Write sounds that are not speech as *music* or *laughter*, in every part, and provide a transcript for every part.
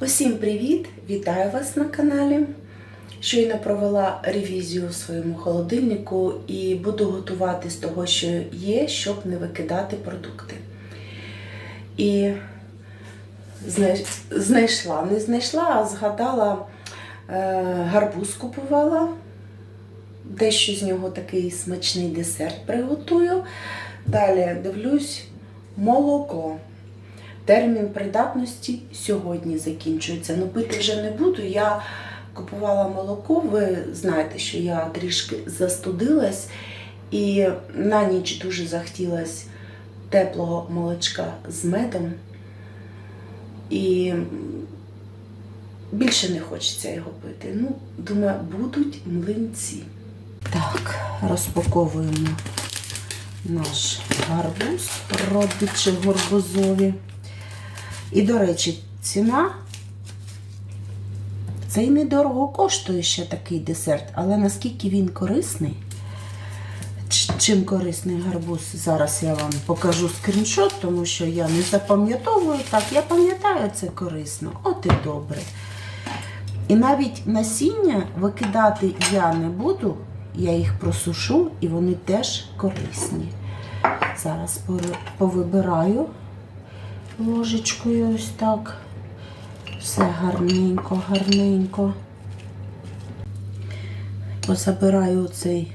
Усім привіт! Вітаю вас на каналі. Щойно провела ревізію в своєму холодильнику і буду готувати з того, що є, щоб не викидати продукти. І знайшла, не знайшла, а згадала, е, гарбуз купувала. Дещо з нього такий смачний десерт приготую. Далі дивлюсь молоко. Термін придатності сьогодні закінчується. Ну, пити вже не буду. Я купувала молоко. Ви знаєте, що я трішки застудилась і на ніч дуже захотілося теплого молочка з медом. І більше не хочеться його пити. Ну, думаю, будуть млинці. Так, розпаковуємо наш гарбуз, родичі горбузові. І, до речі, ціна це й недорого коштує ще такий десерт, але наскільки він корисний, чим корисний гарбуз, зараз я вам покажу скріншот, тому що я не запам'ятовую. Так, я пам'ятаю це корисно, от і добре. І навіть насіння викидати я не буду, я їх просушу і вони теж корисні. Зараз повибираю ложечкою ось так. Все гарненько, гарненько. Позабираю цей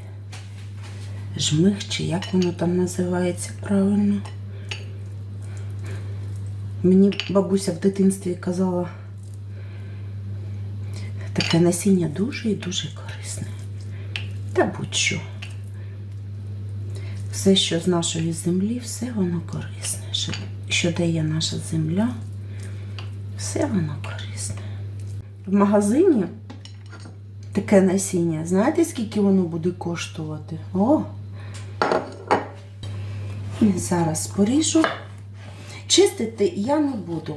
жмих, чи як воно там називається правильно. Мені бабуся в дитинстві казала, таке насіння дуже і дуже корисне. Та будь-що. Все, що з нашої землі, все воно корисне. Що, дає наша земля, все воно корисне. В магазині таке насіння, знаєте, скільки воно буде коштувати? О! І зараз поріжу. Чистити я не буду.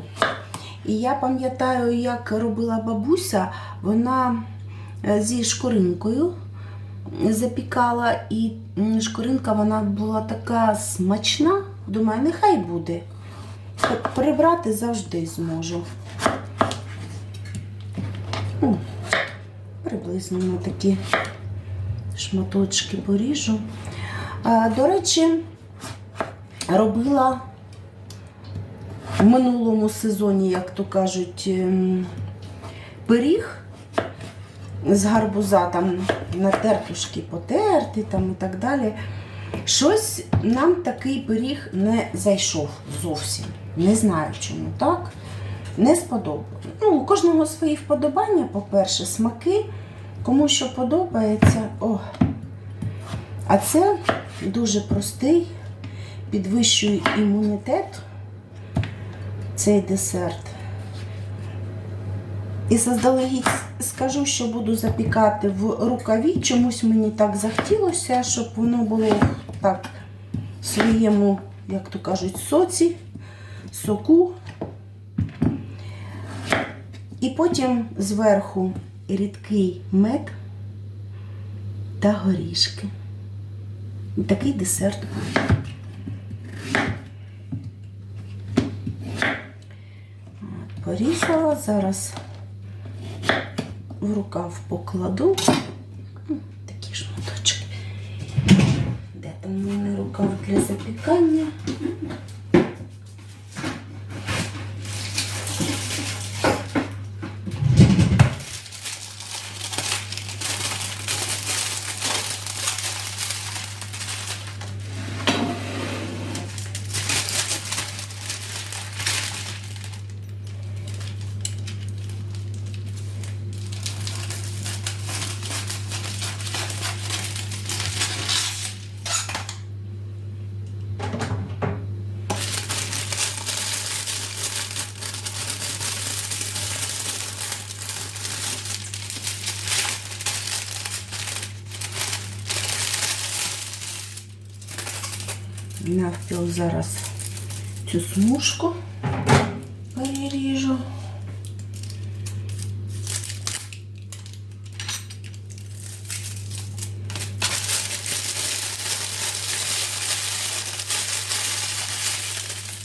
І я пам'ятаю, як робила бабуся, вона е, зі шкоринкою запікала, і шкоринка вона була така смачна. Думаю, нехай буде. Прибрати завжди зможу. М, Приблизно на такі шматочки поріжу. А, До речі, робила в минулому сезоні, як то кажуть, ем, пиріг з гарбуза, там на тертушки потерти там і так далі. Щось нам такий пиріг не зайшов зовсім. Не знаю чому так. Не сподобалося. Ну, у кожного свої вподобання, по-перше, смаки. Кому що подобається. О. А це дуже простий, підвищує імунітет цей десерт. І заздалегідь скажу, що буду запікати в рукаві. Чомусь мені так захотілося, щоб воно було так своєму, як то кажуть, соці, соку. І потім зверху рідкий мед та горішки. І такий десерт буде. Порізала, зараз в рукав покладу. Для Навпіл зараз цю смужку переріжу.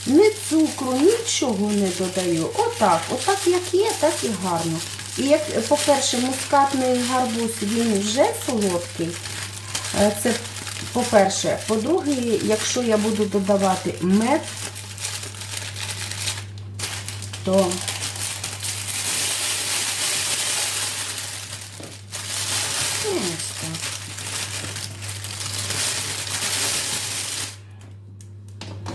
Ні цукру, нічого. не додаю. Отак, отак як є, так і гарно. І як, по-перше, мускатний гарбуз, він вже солодкий. Е, Це по-перше. По-друге, якщо я буду додавати мед, то.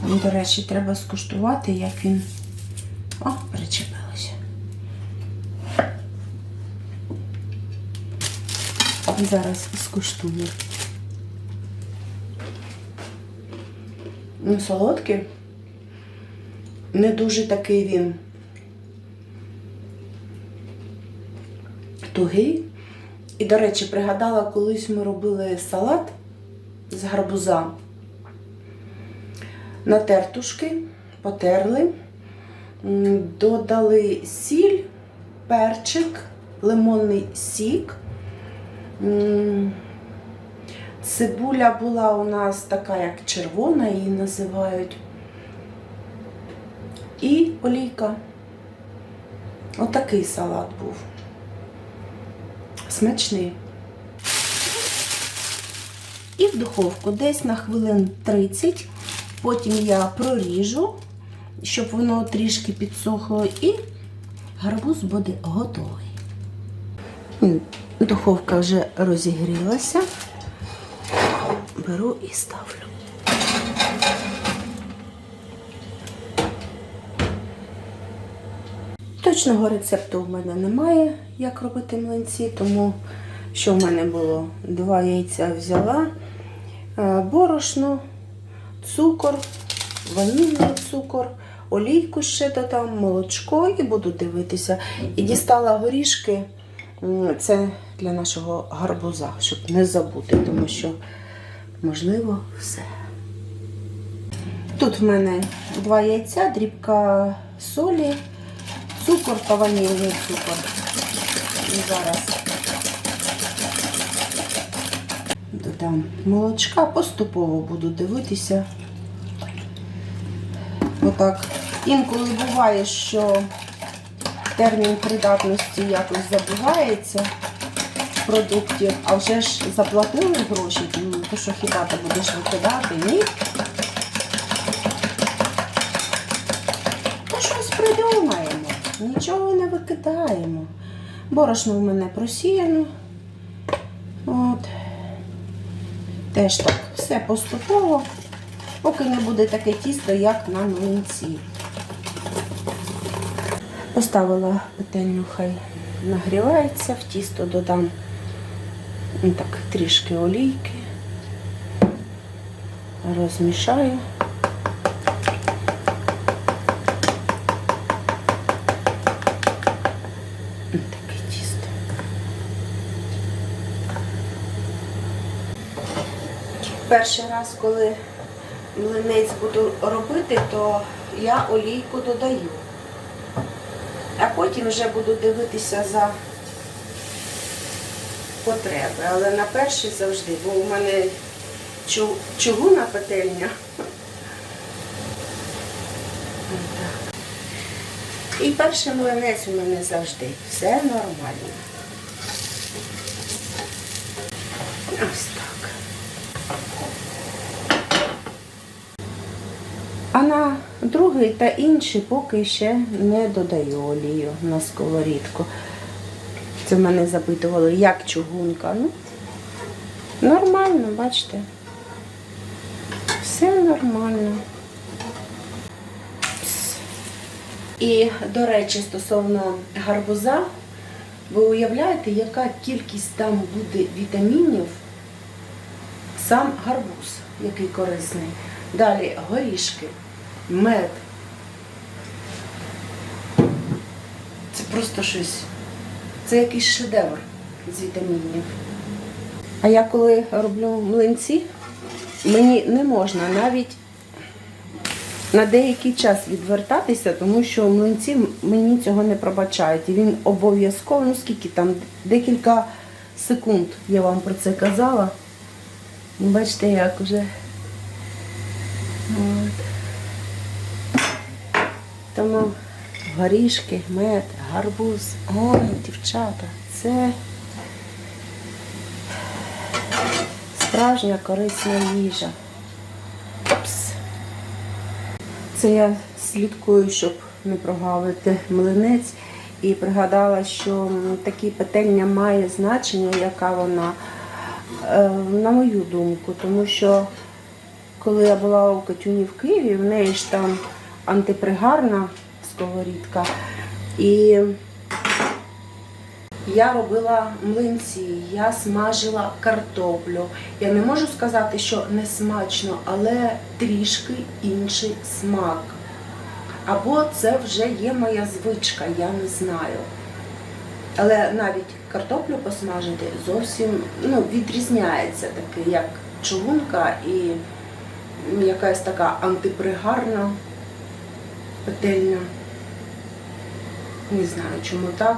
Ну, До речі, треба скуштувати, як він. О, причепилося. Зараз скуштую. Ну, солодкий. Не дуже такий він тугий. І, до речі, пригадала, колись ми робили салат з гарбуза. На тертушки, потерли, додали сіль, перчик, лимонний сік. Цибуля була у нас така, як червона, її називають. І олійка. Отакий салат був. Смачний. І в духовку десь на хвилин 30. Потім я проріжу, щоб воно трішки підсохло, і гарбуз буде готовий. Духовка вже розігрілася. Беру і ставлю. Точного рецепту в мене немає, як робити млинці, тому що в мене було два яйця взяла, е, борошно, цукор, ванільний цукор, олійку ще додам, молочко і буду дивитися. І дістала горішки. Це для нашого гарбуза, щоб не забути, тому що можливо все. Тут в мене два яйця, дрібка солі, цукор та ванільний цукор. І зараз додам молочка, поступово буду дивитися. Отак. Інколи буває, що термін придатності якось забувається продуктів, а вже ж заплатили гроші, то що хіба ти будеш викидати? Ні. То щось придумаємо. Нічого не викидаємо. Борошно в мене просіяно. От. Теж так, все поступово, поки не буде таке тісто, як на млинці. Поставила петельню, хай нагрівається, в тісто додам так, трішки олійки, розмішаю. Таке тісто. Перший раз, коли млинець буду робити, то я олійку додаю. А потім вже буду дивитися за потреби. Але на перший завжди, бо у мене чу- чугуна петельня. І перший млинець у мене завжди. Все нормально. Ось так. А на другий та інший поки ще не додаю олію на сковорідку. Це в мене запитували, як чугунка. Ну, нормально, бачите. Все нормально. І, до речі, стосовно гарбуза, ви уявляєте, яка кількість там буде вітамінів сам гарбуз, який корисний. Далі горішки, мед. Це просто щось. Це якийсь шедевр з вітамінів. А я коли роблю млинці, мені не можна навіть на деякий час відвертатися, тому що млинці мені цього не пробачають. І він обов'язково, ну скільки там, декілька секунд я вам про це казала. Бачите, як вже. От. Тому горішки, мед, гарбуз. Ой, дівчата, це справжня корисна їжа. Опс. Це я слідкую, щоб не прогавити млинець. І пригадала, що такі петельня має значення, яка вона, е, на мою думку, тому що коли я була у Катюні в Києві, в неї ж там антипригарна сковорідка. І я робила млинці, я смажила картоплю. Я не можу сказати, що не смачно, але трішки інший смак. Або це вже є моя звичка, я не знаю. Але навіть картоплю посмажити зовсім ну, відрізняється таке, як чугунка і ну, якась така антипригарна петельня. Не знаю, чому так.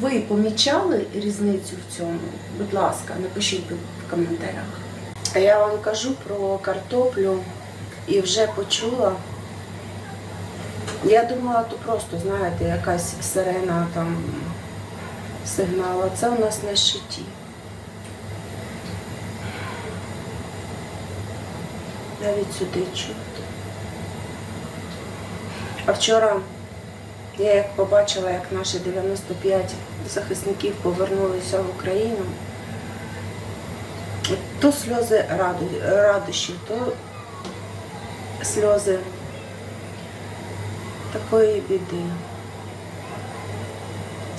Ви помічали різницю в цьому? Будь ласка, напишіть в коментарях. А я вам кажу про картоплю і вже почула. Я думала, то просто, знаєте, якась сирена там сигнала. Це у нас на щиті. Навіть сюди чути. А вчора я як побачила, як наші 95 захисників повернулися в Україну, то сльози радощів, то сльози такої біди.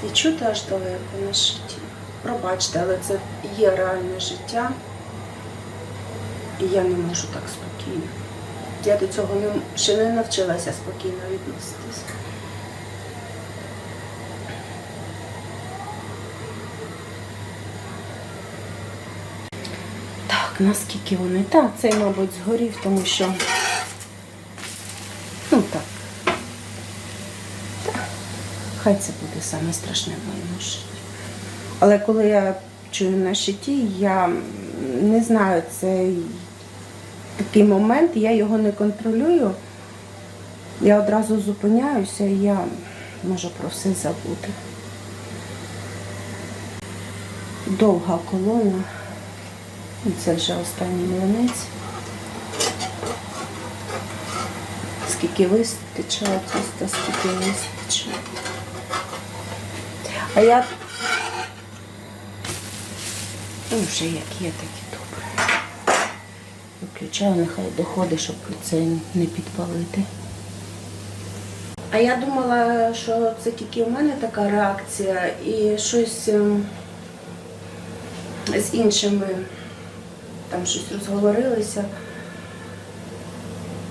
І чути аж далеко на житті. Пробачте, але це є реальне життя, і я не можу так спокійно. Я до цього не, ще не навчилася спокійно відноситись. Так, наскільки вони? Так, цей, мабуть, згорів, тому що. Ну так. Хай це буде саме страшне житті. Але коли я чую на щиті, я не знаю, це такий момент, я його не контролюю. Я одразу зупиняюся і я можу про все забути. Довга колона. Це вже останній млинець. Скільки вистачило тіста, скільки вистачило. А я ну, вже як є, так і добре. Виключаю, нехай доходить, щоб це не підпалити. А я думала, що це тільки у мене така реакція і щось ем, з іншими там щось розговорилися.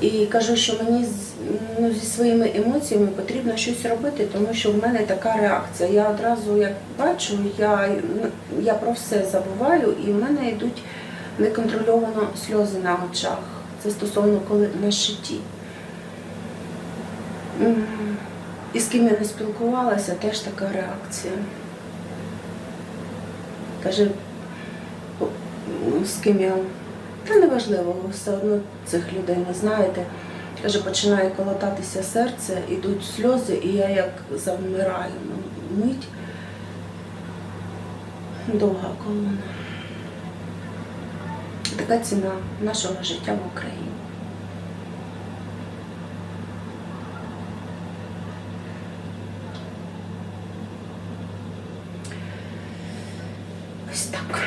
І кажу, що мені ну, зі своїми емоціями потрібно щось робити, тому що в мене така реакція. Я одразу як бачу, я, я про все забуваю, і в мене йдуть неконтрольовано сльози на очах. Це стосовно коли на щиті. І з ким я не спілкувалася, теж така реакція. Каже, «О, з ким я, та неважливо, все одно цих людей не знаєте. Каже, починає колотатися серце, ідуть сльози, і я як завмираю на мить. Довга колона. Така ціна нашого життя в Україні. Ось так.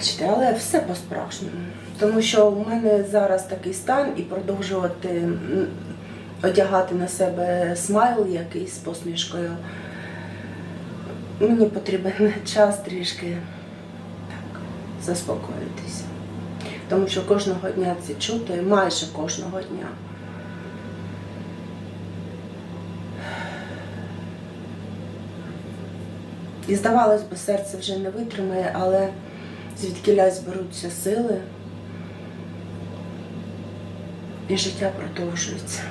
Пробачте, але все по-справжньому. Тому що у мене зараз такий стан і продовжувати одягати на себе смайл якийсь посмішкою. Мені потрібен *laughs* час трішки так, заспокоїтися. Тому що кожного дня це чути, майже кожного дня. І здавалось би, серце вже не витримає, але звідкилясь беруться сили, і життя продовжується.